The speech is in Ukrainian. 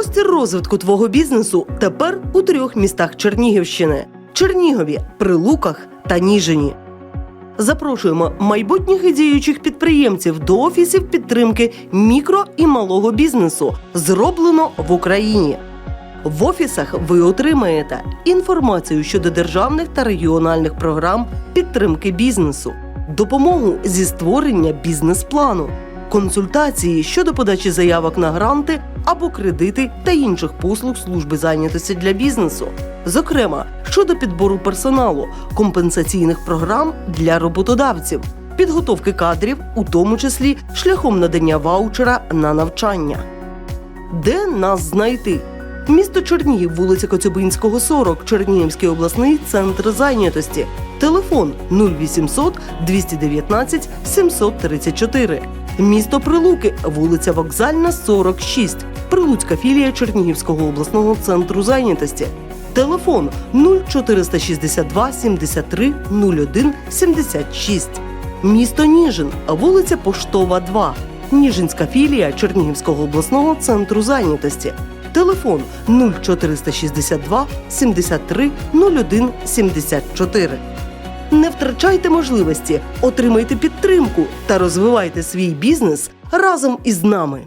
Простір розвитку твого бізнесу тепер у трьох містах Чернігівщини: Чернігові, Прилуках та Ніжині. Запрошуємо майбутніх і діючих підприємців до офісів підтримки мікро і малого бізнесу. Зроблено в Україні. В офісах ви отримаєте інформацію щодо державних та регіональних програм підтримки бізнесу, допомогу зі створення бізнес-плану, консультації щодо подачі заявок на гранти або кредити та інших послуг служби зайнятості для бізнесу, зокрема щодо підбору персоналу, компенсаційних програм для роботодавців, підготовки кадрів, у тому числі шляхом надання ваучера на навчання. Де нас знайти? Місто Чернігів, вулиця Коцюбинського, 40, Чернігівський обласний центр зайнятості. Телефон 0800 219 734. Місто Прилуки, вулиця Вокзальна, 46. Прилуцька філія Чернігівського обласного центру зайнятості. Телефон 0462 73 01 76. Місто Ніжин, вулиця Поштова, 2. Ніжинська філія Чернігівського обласного центру зайнятості. Телефон 0462 73 01 74. Не втрачайте можливості, отримайте підтримку та розвивайте свій бізнес разом із нами.